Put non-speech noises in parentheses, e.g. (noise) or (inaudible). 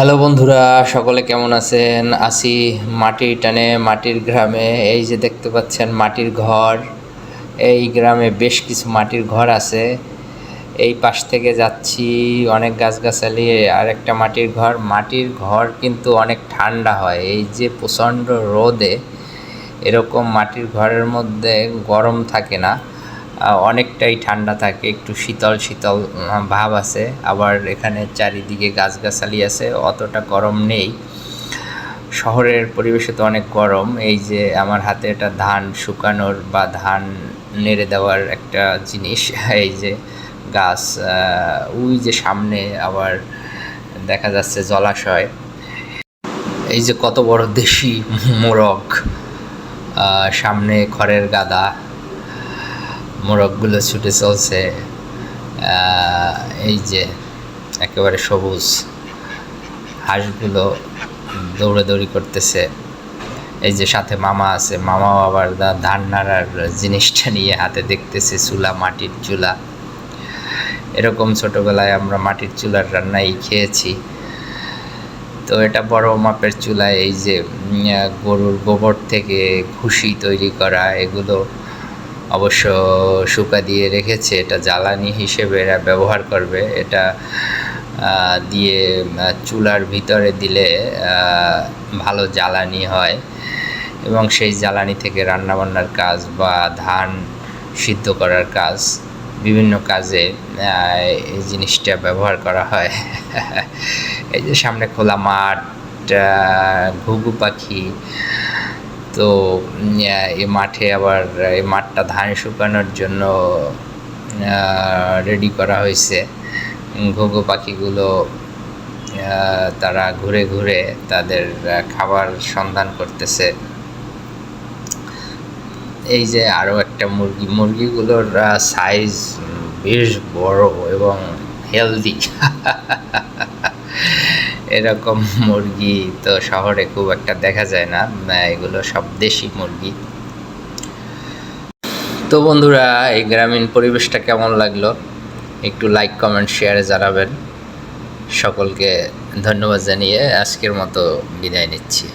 Hello বন্ধুরা, সকলে কেমন আছেন? আসি মাটির টানে, মাটির গ্রামে। এই যে দেখতে পাচ্ছেন মাটির ঘর। এই গ্রামে বেশ কিছু মাটির ঘর আছে। এই পাশ থেকে যাচ্ছি, অনেক গাছগাছালি আর একটা মাটির ঘর। মাটির ঘর কিন্তু অনেক ঠান্ডা হয়। এই যে প্রচণ্ড রোদে, এরকম মাটির ঘরের মধ্যে গরম থাকে না। অনেকটাই ঠান্ডা থাকে, একটু শীতল শীতল ভাব আছে। আবার এখানে চারিদিকে গাছগাছালি আছে, অতটা গরম নেই। শহরের পরিবেশে তো অনেক গরম। এই যে আমার হাতে এটা ধান শুকানোর বা ধান নেড়ে দেওয়ার একটা জিনিস, (laughs) এই যে গাছ ওই যে সামনে আবার দেখা যাচ্ছে জলাশয়। এই যে কত বড় দেশি মোরগ সামনে খড়ের গাদা। মোরগগুলো ছুটে চলছে এই যে একেবারে সবুজ হাঁসগুলো দৌড়াদৌড়ি করতেছে। এই যে সাথে মামা আছে, মামাও আবার ধান নাড়ার জিনিসটা নিয়ে হাতে দেখতেছে, চুলা, মাটির চুলা। এরকম ছোটোবেলায় আমরা মাটির চুলার রান্নাই খেয়েছি। তো এটা বড় মাপের চুলায় এই যে গরুর গোবর থেকে ঘুষি তৈরি করা, এগুলো অবশ্য শুকা দিয়ে রেখেছে, এটা জ্বালানি হিসেবে এরা ব্যবহার করবে। এটা দিয়ে চুলার ভিতরে দিলে ভালো জ্বালানি হয়। এবং সেই জ্বালানি থেকে রান্নাবান্নার কাজ বা ধান সিদ্ধ করার কাজ, বিভিন্ন কাজে এই জিনিসটা ব্যবহার করা হয়। (laughs) এই যে সামনে খোলা মাঠ ঘুঘু পাখি তো এই মাঠে আবার, এই মাঠটা ধান শুকানোর জন্য রেডি করা হয়েছে। ঘুঘু পাখিগুলো তারা ঘুরে ঘুরে তাদের খাবার সন্ধান করতেছে। এই যে আরও একটা মুরগি, মুরগিগুলোর সাইজ বেশ বড় এবং হেলদি (laughs) এরকম (laughs) মুরগি তো শহরে খুব একটা দেখা যায় না এগুলো সব দেশি মুরগি। তো বন্ধুরা, এই গ্রামীণ পরিবেশটা কেমন লাগল? একটু লাইক কমেন্ট শেয়ারে জানাবেন। সকলকে ধন্যবাদ জানিয়ে আজকের মতো বিদায় নিচ্ছি।